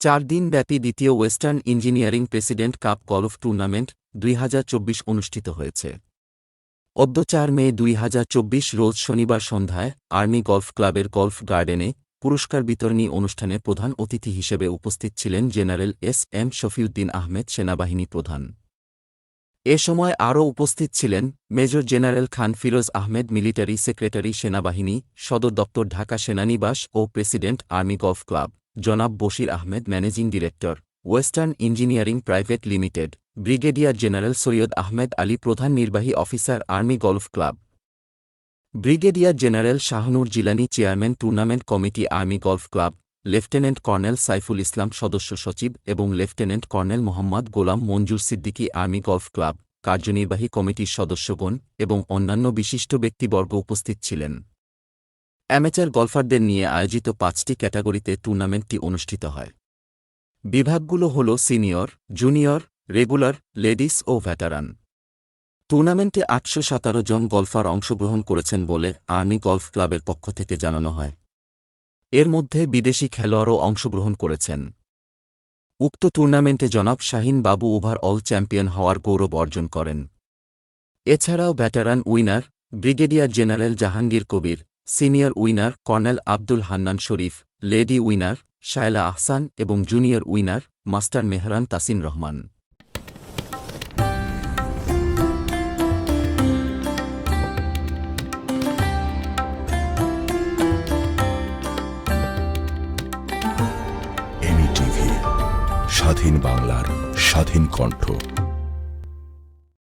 চার দিনব্যাপী দ্বিতীয় western engineering president cup golf tournament দুই হাজার চব্বিশ অনুষ্ঠিত হয়েছে। অদ্য চার মে দুই হাজার চব্বিশ রোজ শনিবার সন্ধ্যায় আর্মি গলফ ক্লাবের গলফ গার্ডেনে পুরস্কার বিতরণী অনুষ্ঠানে প্রধান অতিথি হিসেবে উপস্থিত ছিলেন general S M Shafiuddin Ahmed, সেনাবাহিনী প্রধান। এ সময় আরও উপস্থিত ছিলেন major general Khan Firoz Ahmed, military secretary সেনাবাহিনী, সদর দপ্তর ঢাকা সেনানিবাস ও প্রেসিডেন্ট আর্মি গলফ ক্লাব। জনাব Bashir Ahmed, managing director, western engineering private limited, brigadier general Syed Ahmed Ali, প্রধান নির্বাহী officer army golf club. Brigadier general Shahnur Jilani, chairman tournament committee army golf club, lieutenant colonel Saiful Islam, সদস্য সচিব এবং lieutenant colonel Mohammad Golam Manzur Siddiqui army golf club, কার্যনির্বাহী কমিটির সদস্যগণ এবং অন্যান্য বিশিষ্ট ব্যক্তিবর্গ উপস্থিত ছিলেন। অ্যামেচার গলফারদের নিয়ে আয়োজিত পাঁচটি ক্যাটাগরিতে টুর্নামেন্টটি অনুষ্ঠিত হয়। বিভাগগুলো হল সিনিয়র জুনিয়র রেগুলার লেডিস ও ভেটারান টুর্নামেন্টে আটশো সতেরো জন গলফার অংশগ্রহণ করেছেন বলে আর্মি গলফ ক্লাবের পক্ষ থেকে জানানো হয়। এর মধ্যে বিদেশি খেলোয়াড়ও অংশগ্রহণ করেছেন। উক্ত টুর্নামেন্টে জনাব শাহিন বাবু ওভার অল চ্যাম্পিয়ন হওয়ার গৌরব অর্জন করেন। এছাড়াও veteran winner brigadier general Jahangir Kabir senior winner colonel Abdul Hannan Sharif, lady winner Shaila Ahsan এবং junior winner master Mehran Tasin Rahman. স্বাধীন বাংলার স্বাধীন কণ্ঠ।